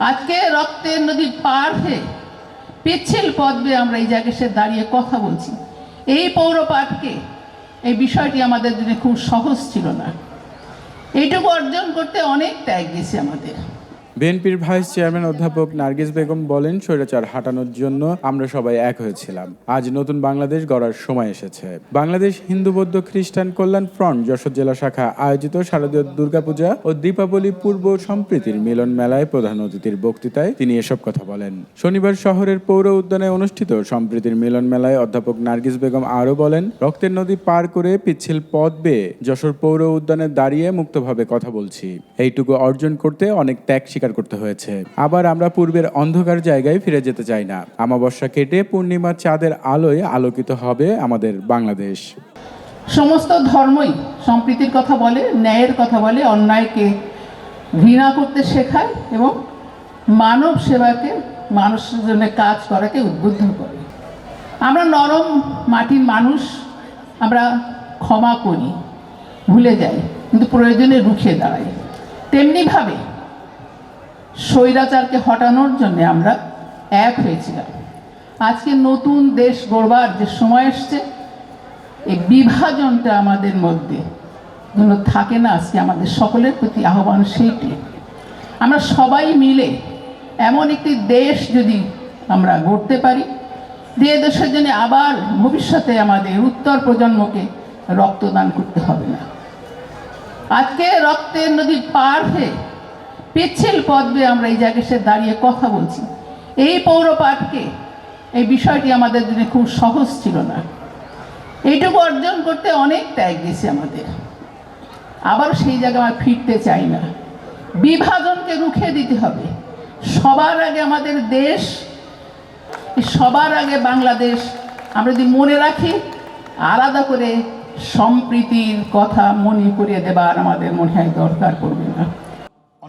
আজকে রক্তের নদী পার হয়ে পিচ্ছিল পদবে আমরা এই জায়গায় সে দাঁড়িয়ে কথা বলছি। এই পৌরপাঠকে, এই বিষয়টি আমাদের জন্য খুব সহজ ছিল না। এইটুকু অর্জন করতে অনেক ত্যাগ গেছে আমাদের। বিএনপির ভাইস চেয়ারম্যান অধ্যাপক নার্গিস বেগম বলেন, স্বৈরাচার হাঁটানোর জন্য আমরা সবাই এক হয়েছিলাম। আজ নতুন বাংলাদেশ গড়ার সময় এসেছে। বাংলাদেশ হিন্দু, বৌদ্ধ, খ্রিস্টান কল্যাণ ফ্রন্ট যশোর জেলা শাখা আয়োজিত শারদীয় দুর্গাপূজা ও দীপাবলি পূর্ব সম্প্রীতির মিলন মেলায় প্রধান অতিথির বক্তৃতায় তিনি এসব কথা বলেন। শনিবার শহরের পৌর উদ্যানে অনুষ্ঠিত সম্প্রীতির মিলন মেলায় অধ্যাপক নার্গিস বেগম আরও বলেন, রক্তের নদী পার করে পিচ্ছিল পথ বেয়ে যশোর পৌর উদ্যানে দাঁড়িয়ে মুক্তভাবে কথা বলছি। এইটুকু অর্জন করতে অনেক ত্যাগ স্বীকার করতে হয়েছে। আবার আমরা পূর্বের অন্ধকার জায়গায় ফিরে যেতে চাই না। আমাবস্যা কেটে পূর্ণিমা চাঁদের আলোয় আলোকিত হবে আমাদের বাংলাদেশ। সমস্ত ধর্মই সম্প্রীতির কথা বলে, ন্যায়ের কথা বলে, অন্যায়কে ঘৃণা করতে শেখায় এবং মানব সেবাকে, মানুষের জন্য কাজ করাকে উদ্বুদ্ধ করে। আমরা নরম মাটির মানুষ, আমরা ক্ষমা করি, ভুলে যাই, কিন্তু প্রয়োজনে রুখে দাঁড়াই। তেমনিভাবে স্বৈরাচারকে হটানোর জন্য আমরা এক হয়েছিলাম। আজকে নতুন দেশ গড়বার যে সময় এসছে, এই বিভাজনটা আমাদের মধ্যে যেন থাকে না, আজকে আমাদের সকলের প্রতি আহ্বান সেইটি আমরা সবাই মিলে এমন একটি দেশ যদি আমরা গড়তে পারি, যে দেশের জন্য আবার ভবিষ্যতে আমাদের উত্তর প্রজন্মকে রক্তদান করতে হবে না। আজকে রক্তের নদী পার হয়ে পিচ্ছিল পথ বেয়ে আমরা এই জায়গায় এসে দাঁড়িয়ে কথা বলছি। এই পৌরপাঠকে, এই বিষয়টি আমাদের জন্য খুব সহজ ছিল না। এইটুকু অর্জন করতে অনেক ত্যাগ গেছে আমাদের। আবার সেই জায়গায় আমরা ফিরতে চাই না। বিভাজনকে রুখে দিতে হবে। সবার আগে আমাদের দেশ, সবার আগে বাংলাদেশ, আমরা যদি মনে রাখি, আলাদা করে সম্প্রীতির কথা মনে করিয়ে দেবার আমাদের মনে হয় দরকার পড়বে না।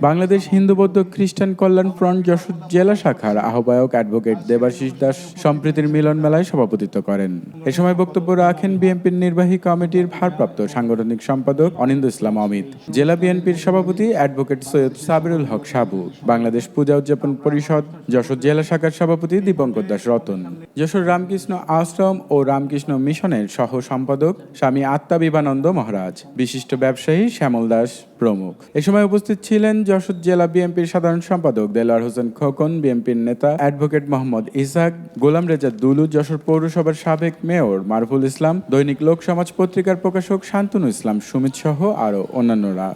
বাংলাদেশ হিন্দু বৌদ্ধ খ্রিস্টান কল্যাণ ফ্রন্ট যশোর জেলা শাখার আহ্বায়ক অ্যাডভোকেট দেবাশিস দাস সম্প্রীতির মিলন মেলায় সভাপতিত্ব করেন। এ সময় বক্তব্য রাখেন বিএনপির নির্বাহী কমিটির ভারপ্রাপ্ত সাংগঠনিক সম্পাদক অনিন্দ ইসলাম অমিত, জেলা বিএনপির সভাপতি অ্যাডভোকেট সৈয়দ সাবিরুল হক সাবু, বাংলাদেশ পূজা উদযাপন পরিষদ যশোর জেলা শাখার সভাপতি দীপঙ্কর দাস রতন, যশোর রামকৃষ্ণ আশ্রম ও রামকৃষ্ণ মিশনের সহ সম্পাদক স্বামী আত্মা বিবানন্দ মহারাজ, বিশিষ্ট ব্যবসায়ী শ্যামল দাস। প্রমুখ। এ সময় উপস্থিত ছিলেন যশোর জেলা বিএনপির সাধারণ সম্পাদক দেলোয়ার হোসেন খোকন, বিএনপির নেতা অ্যাডভোকেট মোহাম্মদ ইসাক গোলাম রেজা দুলু, যশোর পৌরসভার সাবেক মেয়র মারফুল ইসলাম, দৈনিক লোক সমাজ পত্রিকার প্রকাশক শান্তনু ইসলাম, সুমিত সহ আরও অন্যান্যরা।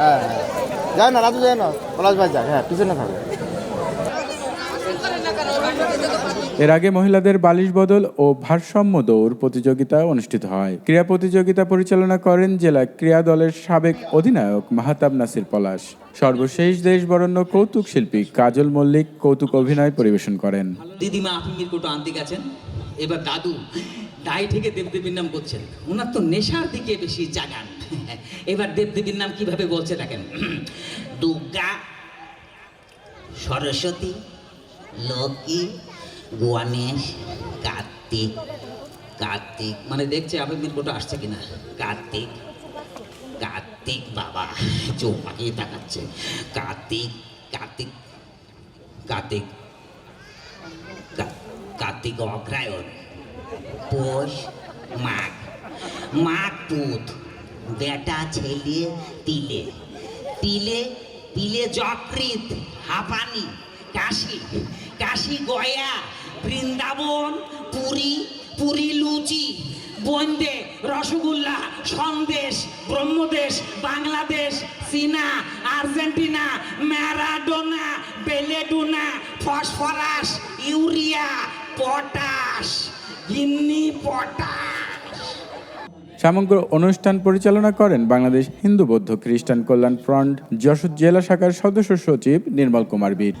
হ্যাঁ যায় না, রাজু যায় না, পলাশ ভাই যায় হ্যাঁ পিছনে থাকে। এর আগে মহিলাদের বালিশ বদল ও ভারসাম্য দৌড় প্রতিযোগিতা অনুষ্ঠিত হয়। ক্রীড়া প্রতিযোগিতা পরিচালনা করেন জেলা ক্রীড়া দলের সাবেক অধিনায়ক মাহাতাব নাসির পলাশ। সর্বশেষ দেশ বরণ্য কৌতুক শিল্পী কাজল মল্লিক কৌতুক অভিনয় পরিবেশন করেন। দিদিমা আপনি মিরকুটো আনতে গেছেন এবার দাদু দাই থেকে দেবদেবীর নাম করছেন ওনার তো নেশার দিকে বেশি জাগান। এবার দেবদেবীর নাম কীভাবে বলছে দেখেন। দুর্গা সরস্বতী লক্ষ্মী গণেশ কার্তিক। কার্তিক মানে দেখছে আপনি মিরকুটো আসছে কিনা। কার্তিক কার্তিক বাবা, চোখ পাকিয়ে তাকাচ্ছে। কার্তিক কার্তিক কার্তিক কার্তিক অগ্রায়ণ, পৌষ, মাঘ মাঘ পুত, বেটা ছেলে তিলে। তিলে তিলে যকৃত, হাঁপানি কাশি। কাশি গয়া, বৃন্দাবন, পুরী পুরী লুচি, বন্দে, রসগোল্লা, সন্দেশ, ব্রহ্মদেশ, বাংলাদেশ, চীনা, Argentina, Maradona, belladonna, phosphorus, urea, potash, গিন্নি পটাশ। সমগ্র অনুষ্ঠান পরিচালনা করেন বাংলাদেশ হিন্দু বৌদ্ধ খ্রিস্টান কল্যাণ ফ্রন্ট, যশোর জেলা শাখার সদস্য সচিব নির্মল কুমার বিট